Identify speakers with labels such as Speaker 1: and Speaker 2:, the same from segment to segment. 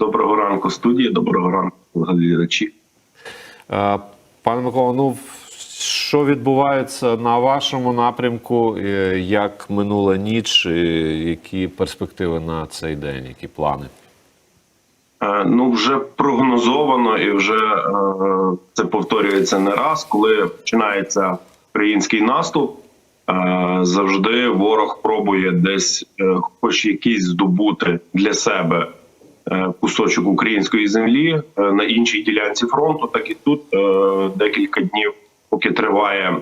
Speaker 1: Доброго ранку, студія. Доброго ранку, глядачі.
Speaker 2: Е, Пане Микола, ну що відбувається на вашому напрямку? Е, Як минула ніч? Які перспективи на цей день? Які плани?
Speaker 1: Е, Ну, вже прогнозовано і вже це повторюється не раз, коли починається український наступ. Завжди ворог пробує десь, хоч якийсь здобути для себе кусочок української землі е, на іншій ділянці фронту, так і тут е, декілька днів, поки триває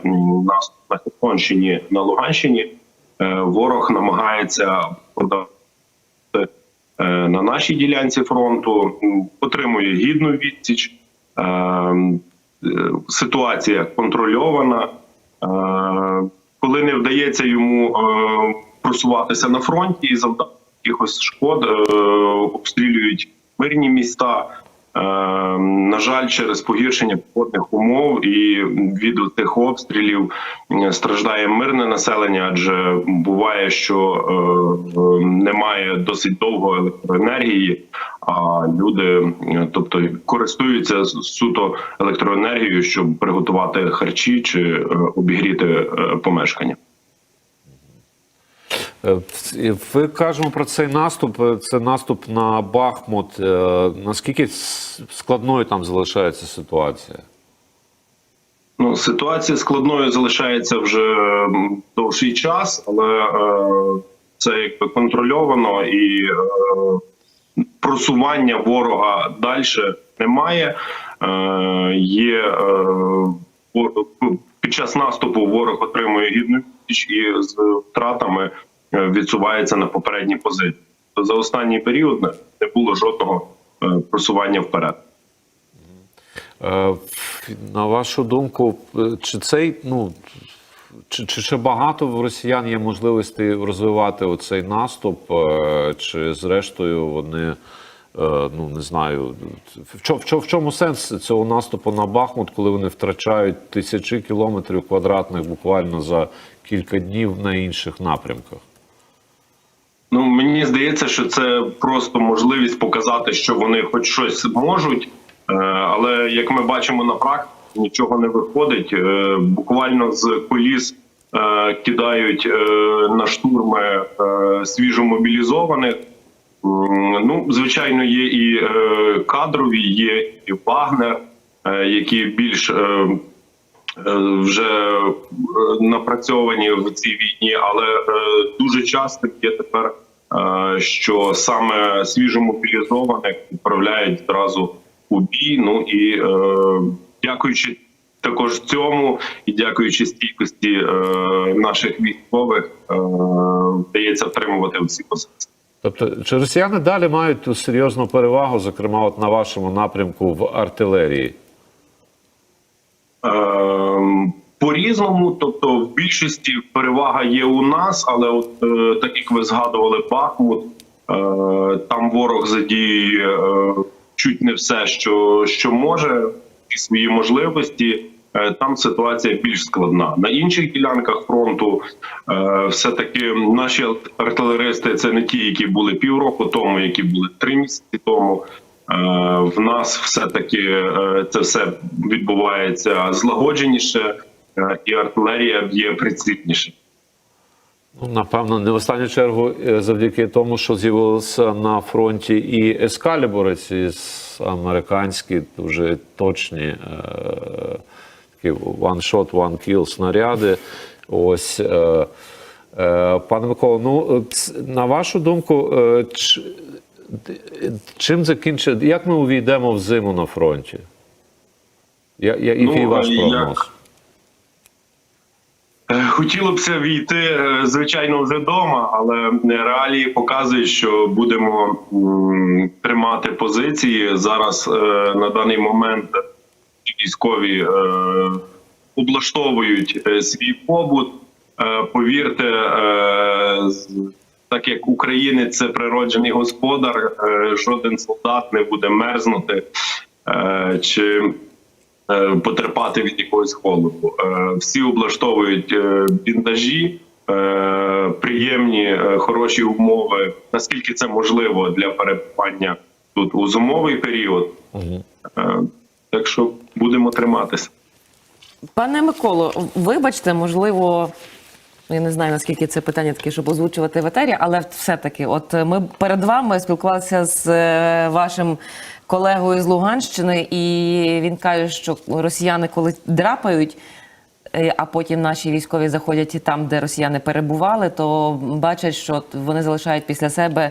Speaker 1: наступ на Херсонщині на Луганщині, е, ворог намагається продати е, на нашій ділянці фронту, отримує гідну відсіч. Е, е, Ситуація контрольована. Е, Коли не вдається йому е, просуватися на фронті і завдати якихось шкод, е, обстрілюють мирні міста. Е, На жаль, через погіршення погодних умов і від цих обстрілів страждає мирне населення, адже буває, що е, немає досить довго електроенергії, а люди, тобто, користуються суто електроенергією, щоб приготувати харчі чи обігріти помешкання.
Speaker 2: Ви кажемо про цей наступ. е, Це наступ на Бахмут. Е, Наскільки складною там залишається ситуація?
Speaker 1: Ну, ситуація складною залишається вже довший час, але е, це якби контрольовано і е, просування ворога далі немає. Е, є е, під час наступу ворог отримує гідну і з втратами відсувається на попередні позиції. За останній період не- було жодного е, просування вперед.
Speaker 2: Е, На вашу думку, е, чи цей ну чи, чи ще багато в росіян є можливості розвивати оцей наступ, е, чи зрештою вони е, ну не знаю, в чому, в в чому сенс цього наступу на Бахмут, коли вони втрачають тисячі кілометрів квадратних буквально за кілька днів на інших напрямках?
Speaker 1: Мені здається, що це просто можливість показати, що вони хоч щось можуть, Е, але як ми бачимо на практиці, нічого не виходить. Е, Буквально з коліс е, кидають на штурми свіжомобілізованих. Ну, звичайно, є і кадрові, є і Вагнер, які більш вже напрацьовані в цій війні, але дуже часто є тепер, що саме свіжомобілізованих відправляють зразу у бій. Ну і е, дякуючи також цьому, і дякуючи стійкості е, наших військових, е, вдається втримувати всі позиції.
Speaker 2: Тобто, чи росіяни далі мають ту серйозну перевагу, зокрема, от на вашому напрямку в артилерії?
Speaker 1: Ем, По-різному, тобто в більшості перевага є у нас, але от е, так як ви згадували Бахмут, е, там ворог задіює е, чуть не все, що, що може, і свої можливості. Е, Там ситуація більш складна. На інших ділянках фронту е, все-таки наші артилеристи це не ті, які були півроку тому, які були три місяці тому. Е, В нас все-таки е, це все відбувається злагодженіше, і артилерія б'є прицільніше.
Speaker 2: Ну, напевно, не в останню чергу е, завдяки тому, що з'явилися на фронті і ескалібури, ці американські дуже точні е, такі one shot, one kill снаряди. Ось, е, е, пане Миколо, ну е, на вашу думку, е, чим закінчить, як ми увійдемо в зиму на фронті? Я, я, який
Speaker 1: Ну,
Speaker 2: ваш прогноз?
Speaker 1: Е, Хотілося б війти, е, звичайно, вже вдома, але реалії показують, що будемо тримати позиції зараз. е, На даний момент військові е, облаштовують е, свій побут. Е, Повірте, е, так як українець це природжений господар, е, жоден солдат не буде мерзнути е, чи е, потерпати від якогось холоду. Е, Всі облаштовують е, біндажі, е, приємні, е, хороші умови, наскільки це можливо для перебування тут у зимовий період. Е, Так що будемо триматися.
Speaker 3: Пане Миколо, вибачте, можливо, я не знаю наскільки це питання таке, щоб озвучувати в етері, але все-таки, от ми перед вами спілкувалися з е, вашим колегою з Луганщини, і він каже, що росіяни, коли драпають, е, а потім наші військові заходять і там, де росіяни перебували, то бачать, що вони залишають після себе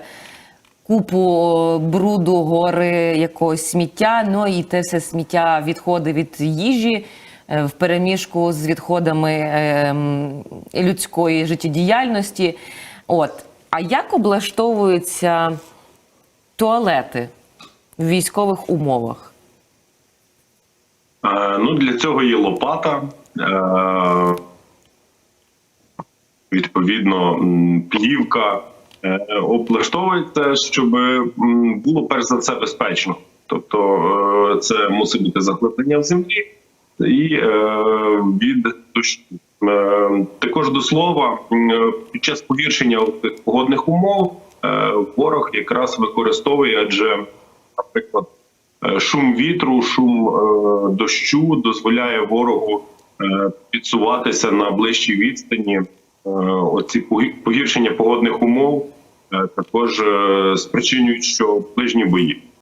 Speaker 3: купу бруду, гори якогось сміття. Ну і те все сміття відходи від їжі в переміжку з відходами ем, людської життєдіяльності. От. А як облаштовуються туалети в військових умовах?
Speaker 1: Е, Ну, для цього є лопата. е, Відповідно, плівка е, облаштовується, щоб було перш за все безпечно. Тобто, е, це мусить бути заглиблення в землі і е, від дощу. Е, Також до слова, під час погіршення погодних умов е, ворог якраз використовує, адже, наприклад, Е, Шум вітру, шум е, дощу дозволяє ворогу е, підсуватися на ближчій відстані. Е, Оці погіршення погодних умов е, також е, спричинюють, що ближні бої.